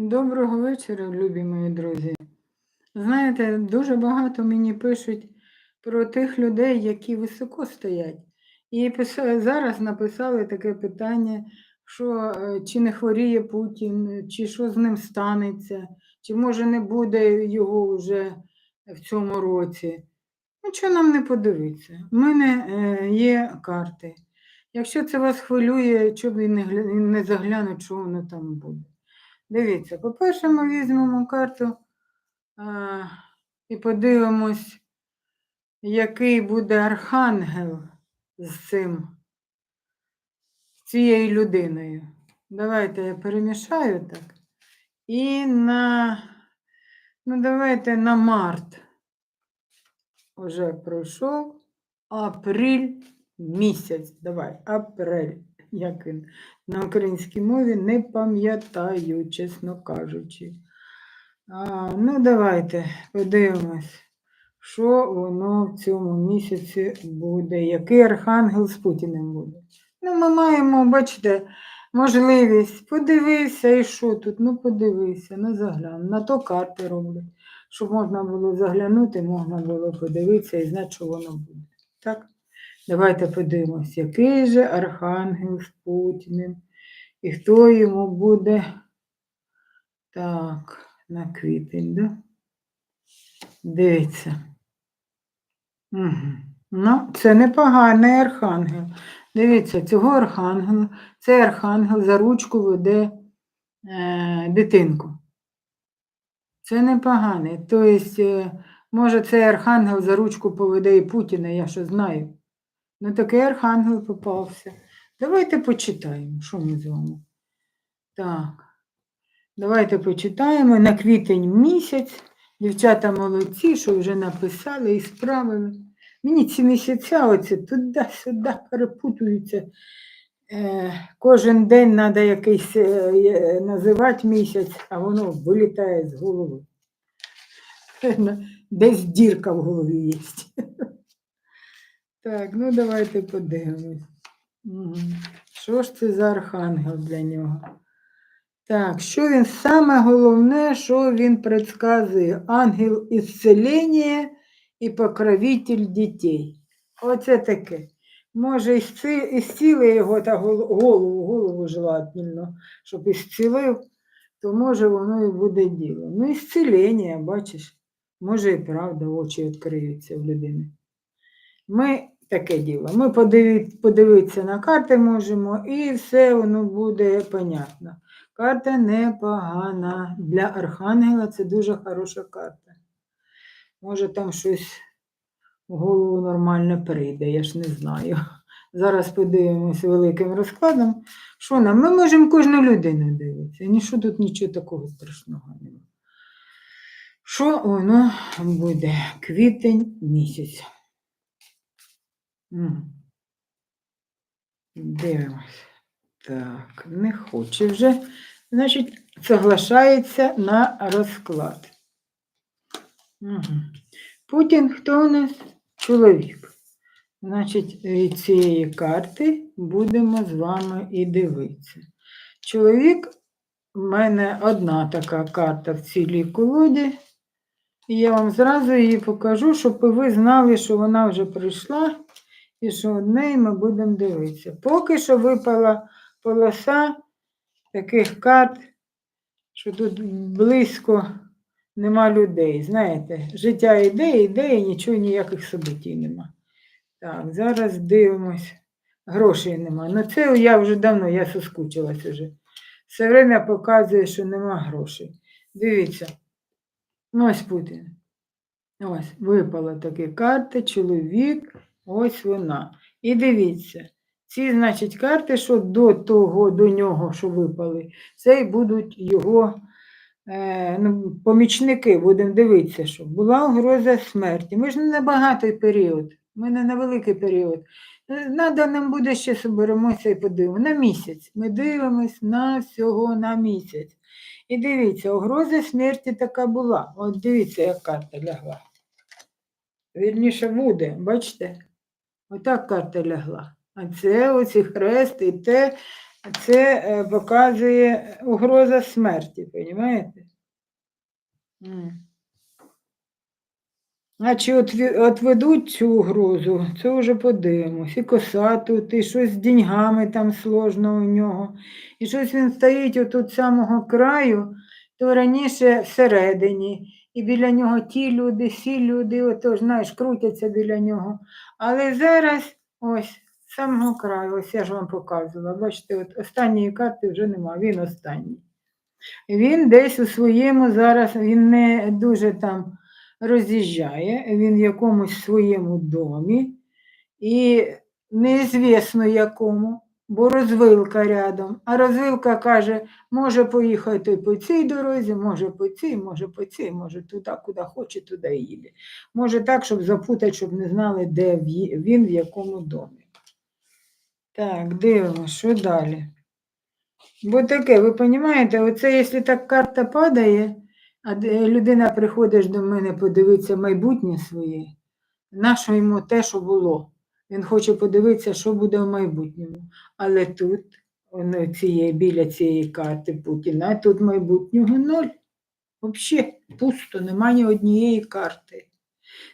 Доброго вечора, любі мої друзі. Знаєте, дуже багато мені пишуть про тих людей, які високо стоять. І зараз написали таке питання, що е, чи не хворіє Путін, чи що з ним станеться, чи може не буде його вже в цьому році. Ну, що нам не подивитися? У мене е, є карти. Якщо це вас хвилює, щоб і не заглянуть, що воно там буде. Дивіться, по-перше, ми візьмемо карту а, і подивимось, який буде архангел з цим, з цією людиною. Давайте я перемішаю так. І на, ну давайте на март уже пройшов апрель місяць. Давай, апрель. Як він на українській мові не пам'ятаю, чесно кажучи. А, ну, давайте подивимось, що воно в цьому місяці буде, який архангел з Путіним буде. Ну, ми маємо, бачите, можливість. Подивися, і що тут? Ну, подивися, ну заглянь. На то карти роблять. Щоб можна було заглянути, можна було подивитися і знати, що воно буде. Так? Давайте подивимось, який же архангел з Путіним і хто йому буде. Так, на квітень, да? Дивіться. Угу. Ну, це непоганий архангел. Дивіться, цього архангела, цей архангел за ручку веде е, дитинку. Це непоганий. Тобто, може, цей архангел за ручку поведе і Путіна, я що знаю. Ну, такий архангел попався. Давайте почитаємо, що ми з вами. Так. Давайте почитаємо на квітень місяць. Дівчата молодці, що вже написали і справили. Мені ці місяця оце туди-сюди перепутуються. Е, кожен день треба якийсь е, називати місяць, а воно вилітає з голови. Десь дірка в голові є. Так, ну давайте подивимось. Що ж це за архангел для нього? Так, що він саме головне, що він предсказує? Ангел ісцелення і покровитель дітей. Оце таке. Може, ісці- ісцілить його та голову, голову желательно, щоб ісцілив, то може воно і буде діло. Ну, ісцелення, бачиш, може і правда очі відкриються в людини. Ми таке діло. Ми подивитися на карти можемо, і все воно буде понятно. Карта непогана. Для Архангела це дуже хороша карта. Може, там щось в голову нормально прийде, я ж не знаю. Зараз подивимося великим розкладом. Що нам? Ми можемо кожну людину дивитися. Ніщо тут нічого такого страшного немає. Що воно буде? Квітень місяць. Дивимось. Так, не хоче вже. Значить, соглашається на розклад. Угу. Путін хто у нас? Чоловік. Значить, від цієї карти будемо з вами і дивитися. Чоловік, в мене одна така карта в цілій колоді. І я вам зразу її покажу, щоб ви знали, що вона вже прийшла і що в неї ми будемо дивитися. Поки що випала полоса таких карт, що тут близько нема людей. Знаєте, життя йде, йде, і нічого ніяких событій нема. Так, зараз дивимось. Грошей нема. Ну це я вже давно, я соскучилась уже. Все время показує, що нема грошей. Дивіться. Ось Путін. Ось, випала такі карти, чоловік, ось вона. І дивіться, ці, значить, карти, що до того, до нього, що випали, це і будуть його е, ну, помічники, будемо дивитися, що була угроза смерті. Ми ж не на багатий період, ми не на великий період. Е, Надо нам буде ще соберемося і подивимося. На місяць. Ми дивимось на всього на місяць. І дивіться, угроза смерті така була. От дивіться, як карта лягла. Вірніше буде, бачите? Отак карта лягла. А це оці хрест і те, це е, показує угроза смерті, розумієте? Чи от, отведуть цю угрозу, це вже подивимось. І коса тут, і щось з деньгами там сложно у нього. І щось він стоїть отут самого краю, то раніше всередині. І біля нього ті люди, сі люди, ото, знаєш, крутяться біля нього. Але зараз ось з самого краю, ось я ж вам показувала. Бачите, от останньої карти вже нема, він останній. Він десь у своєму зараз, він не дуже там роз'їжджає, він в якомусь своєму домі, і неізвісно якому, бо розвилка рядом. А розвилка каже, може поїхати по цій дорозі, може по цій, може по цій, може туди, куди хоче, туди їде. Може так, щоб запутати, щоб не знали, де він, в якому домі. Так, дивимося, що далі. Бо таке, ви розумієте, оце якщо так карта падає, а людина приходить до мене подивитися майбутнє своє, нащо йому те, що було? Він хоче подивитися, що буде в майбутньому. Але тут, воно цієї, біля цієї карти Путіна, тут майбутнього ноль. Взагалі пусто, немає ні однієї карти.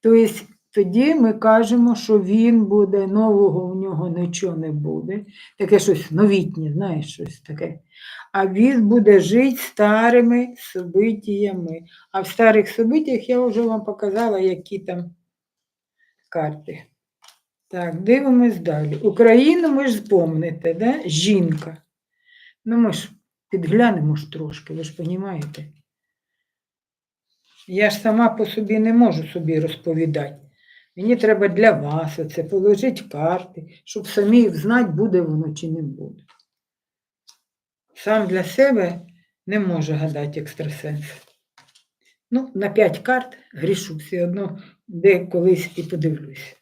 Тобто тоді ми кажемо, що він буде, нового в нього нічого не буде. Таке щось новітнє, знаєш, щось таке. А він буде жити старими событиями. А в старих событиях я вже вам показала, які там карти. Так, дивимось далі. Україну ми ж помните, да? жінка. Ну, ми ж підглянемо ж трошки, ви ж розумієте. Я ж сама по собі не можу собі розповідати. Мені треба для вас оце положити карти, щоб самі знати, буде воно чи не буде. Сам для себе не може гадати екстрасенс. Ну, на 5 карт грішу все одно, де колись і подивлюсь.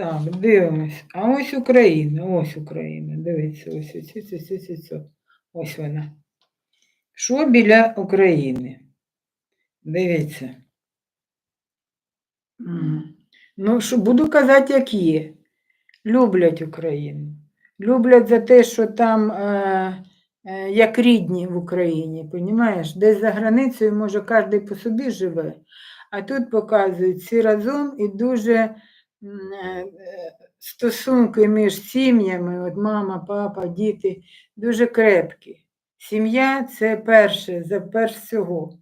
Так, дивимось. А ось Україна, ось Україна. Дивіться, ось ось ось ось ось ось. ось. Вона. Що біля України? Дивіться. Ну, що буду казати, як є. Люблять Україну. Люблять за те, що там е, е, як рідні в Україні, понімаєш? Десь за границею, може, кожен по собі живе, а тут показують всі разом і дуже стосунки між сім'ями, от мама, папа, діти, дуже крепкі. Сім'я це перше, за перш всього.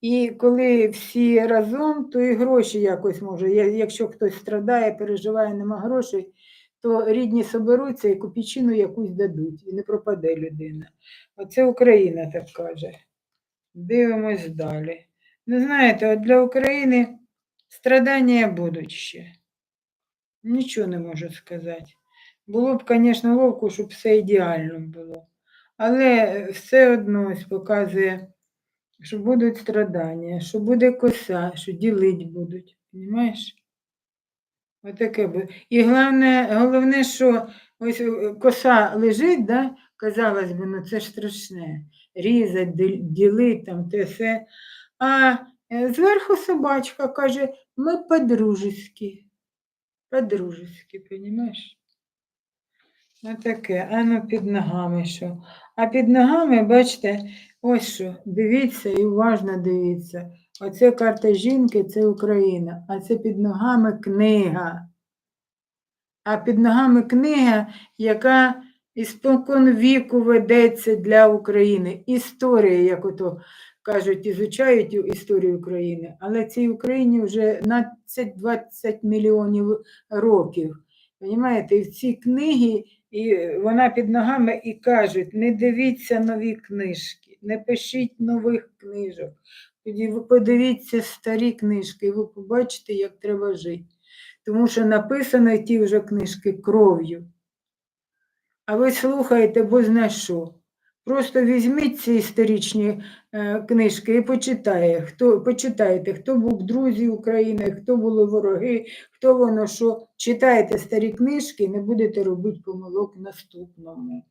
І коли всі разом, то і гроші якось може. Якщо хтось страдає, переживає, нема грошей, то рідні соберуться і копійчину якусь дадуть, і не пропаде людина. Оце Україна так каже. Дивимось далі. Ну, знаєте, от для України страдання будуть ще. Нічого не можу сказати. Було б, звісно, ловко, щоб все ідеально було. Але все одно показує що будуть страдання, що буде коса, що ділить будуть. Понімаєш? Отаке буде. І головне, головне, що ось е, коса лежить, да? казалось би, ну це ж страшне. Різать, ді- ділить там те все. А е, зверху собачка каже, ми по-дружески. По-дружески, понімаєш? Отаке, а ну під ногами що. А під ногами, бачите, ось що, дивіться і уважно дивіться. Оце карта жінки це Україна, а це під ногами книга. А під ногами книга, яка іспокон віку ведеться для України. Історія, як ото кажуть, ізучають історію України, але цій Україні вже 20 мільйонів років. Понімаєте, і в цій книгі і вона під ногами і кажуть: не дивіться нові книжки, не пишіть нових книжок. Тоді ви подивіться старі книжки, і ви побачите, як треба жити. Тому що написано ті вже книжки кров'ю. А ви слухаєте, бо зна що. Просто візьміть ці історичні е, книжки і почитайте, хто, почитайте, хто був друзі України, хто були вороги, хто воно що. Читайте старі книжки, і не будете робити помилок наступному.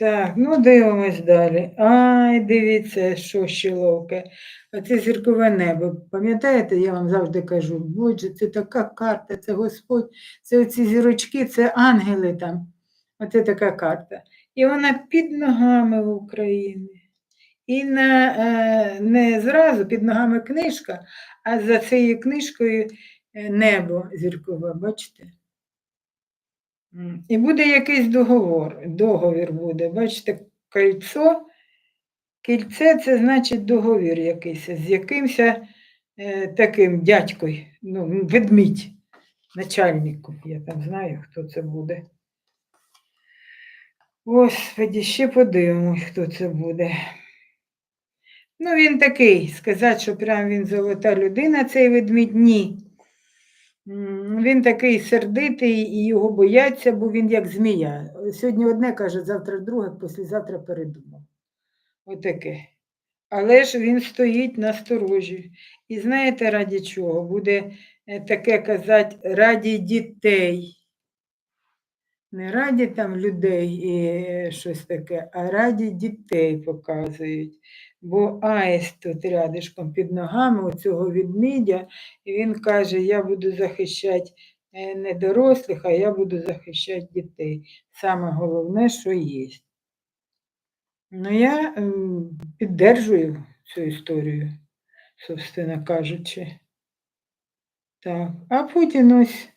Так, ну дивимось далі. Ай, дивіться, що ще ловке. Оце зіркове небо. Пам'ятаєте, я вам завжди кажу, Боже, це така карта, це Господь, це оці зірочки, це ангели там. Оце така карта. І вона під ногами України. І на, е, не зразу під ногами книжка, а за цією книжкою е, небо зіркове, бачите? І буде якийсь договор, договір буде. Бачите, кольцо. Кільце це значить договір якийсь з якимось е, таким дядькою, ну, ведмідь, начальником. Я там знаю, хто це буде. Господі, ще подивимось, хто це буде. Ну, він такий, сказати, що прям він золота людина, цей ведмідь, ні. Він такий сердитий і його бояться, бо він як змія. Сьогодні одне каже, завтра друге, післязавтра передумав. Отаке. Але ж він стоїть на сторожі. І знаєте, раді чого? Буде е, таке казати, раді дітей. Не раді там людей і щось таке, а раді дітей показують. Бо аїст тут рядишком під ногами у цього відмідя, і він каже: Я буду захищати е, не дорослих, а я буду захищати дітей. Саме головне, що є. Ну, я ем, піддержую цю історію, собственно кажучи. Так, а Путін ось.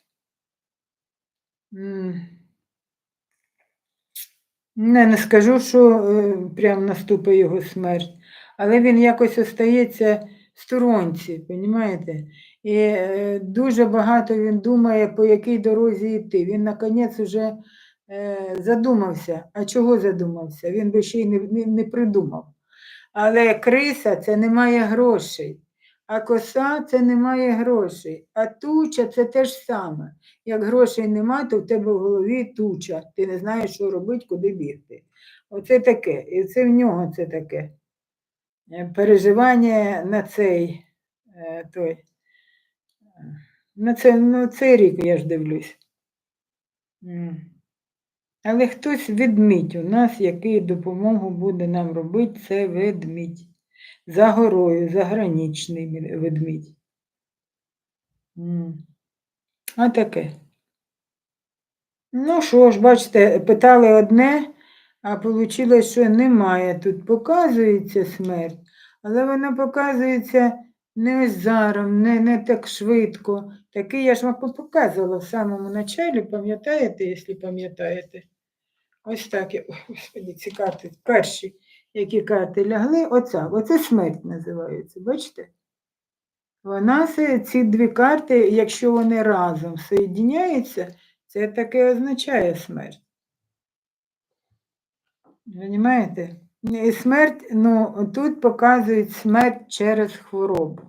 Не, не скажу, що е, прям наступить його смерть, але він якось остається в сторонці, розумієте? І е, дуже багато він думає, по якій дорозі йти. Він, наконець, вже е, задумався. А чого задумався? Він би ще й не, не, не придумав. Але криса це не має грошей, а коса це не має грошей, а туча це те ж саме. Як грошей нема, то в тебе в голові туча. Ти не знаєш, що робити, куди бігти. Оце таке. І це в нього це таке. Е, Переживання на цей е, той. е, На цей, ну, цей рік я ж дивлюсь. Але хтось ведмідь у нас, який допомогу буде нам робити, це ведмідь. За горою, заграничний ведмідь. А таке. Ну що ж, бачите, питали одне, а вийшло, що немає. Тут показується смерть, але вона показується не зараз, не, не так швидко. Такий я ж вам показувала в самому началі, пам'ятаєте, якщо пам'ятаєте? Ось так, я- господи, ці карти, перші, які карти лягли, оця, оце смерть називається, бачите? Вона, ці дві карти, якщо вони разом соєдиняються, це таке означає смерть. Понимаєте? І смерть, ну, тут показують смерть через хворобу.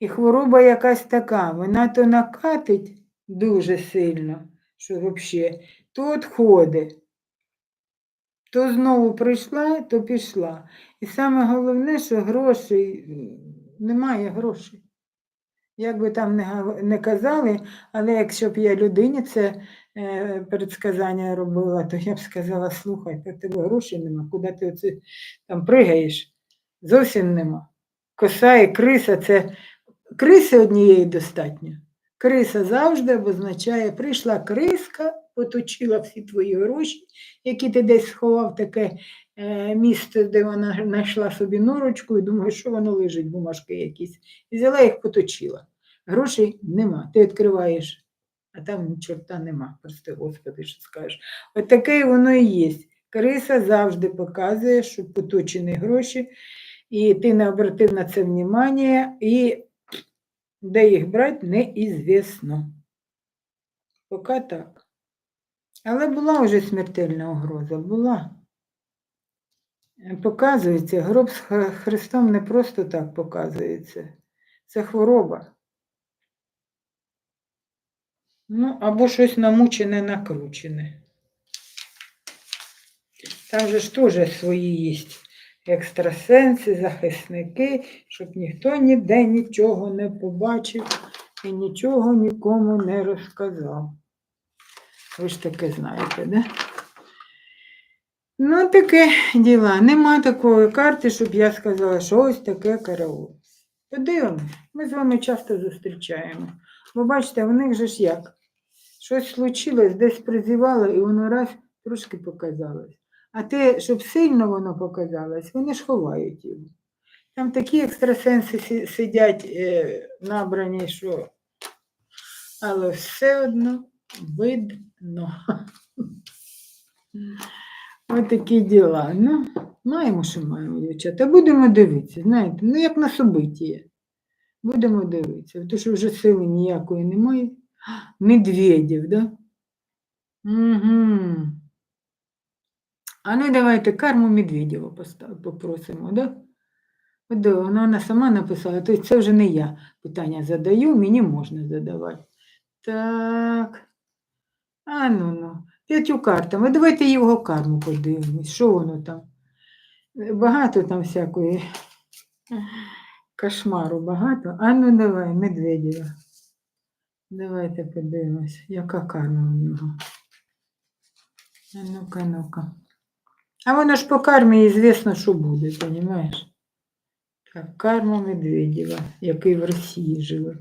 І хвороба якась така, вона то накатить дуже сильно, що взагалі, то відходить. То знову прийшла, то пішла. І саме головне, що грошей немає грошей. Як би там не, казали, але якщо б я людині це е, передсказання робила, то я б сказала, слухай, в тебе грошей нема, куди ти оце там пригаєш? Зовсім нема. Коса і криса це криси однієї достатньо. Криса завжди обозначає, прийшла криска, поточила всі твої гроші, які ти десь сховав таке е, місце, де вона знайшла собі норочку і думає, що воно лежить, бумажки якісь. І взяла їх поточила. Грошей нема. Ти відкриваєш, а там чорта нема. Прости, Господи, що скажеш. От таке воно і є. Криса завжди показує, що поточені гроші, і ти не обратив на це внимання, і де їх брати, неізвісно. Поки так. Але була вже смертельна угроза, була. Показується, гроб з Христом не просто так показується. Це хвороба. Ну, або щось намучене, накручене. Там же ж теж свої є екстрасенси, захисники, щоб ніхто ніде нічого не побачив і нічого нікому не розказав. Ви ж таке знаєте, да? Ну, таке діла. Нема такої карти, щоб я сказала, що ось таке караул. Подивимось, ми з вами часто зустрічаємо. Бо бачите, в них же ж як? Щось случилось, десь призивали, і воно раз трошки показалось. А те, щоб сильно воно показалось, вони ж ховають його. Там такі екстрасенси сидять е, набрані, що. Але все одно видно. Ось такі діла. Ну, маємо, що маємо, дівчата. Будемо дивитися, знаєте, ну як на собиття. Будемо дивитися, тому що вже сили ніякої немає. Медведів, да? Угу. А ну давайте карму Медведєва попросимо, да? От вона сама написала, тобто це вже не я питання задаю, мені можна задавати. Так. А ну ну. П'ятю картами. Давайте його карму подивимось. Що воно там? Багато там всякої кошмару багато. А ну давай, Медведєва. Давайте подивимось, яка карма у нього. А ну-ка, ну-ка. А воно ж по кармі звісно, що буде, розумієш? Так, карма Медведєва, який в Росії живе.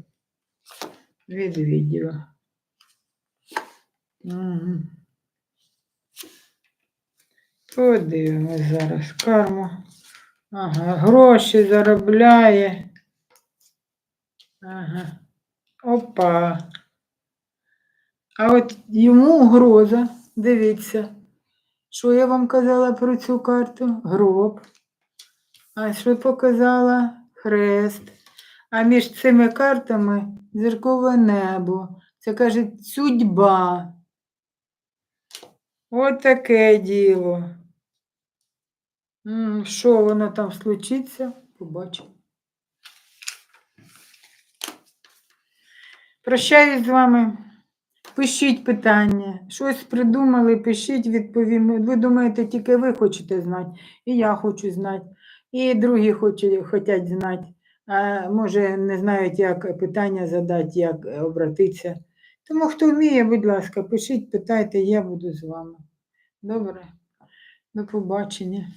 Медведєва. Подивимось зараз карму. Ага, гроші заробляє. Ага. Опа. А от йому угроза, дивіться. Що я вам казала про цю карту? Гроб. А що показала? Хрест. А між цими картами зіркове небо. Це каже судьба. От таке діло. Що воно там случиться? Побачимо. Прощаюсь з вами. Пишіть питання. Щось придумали, пишіть, відповім. Ви думаєте, тільки ви хочете знати, і я хочу знати, і другі хочуть, знати. А може, не знають, як питання задати, як обратитися. Тому хто вміє, будь ласка, пишіть, питайте, я буду з вами. Добре. До побачення.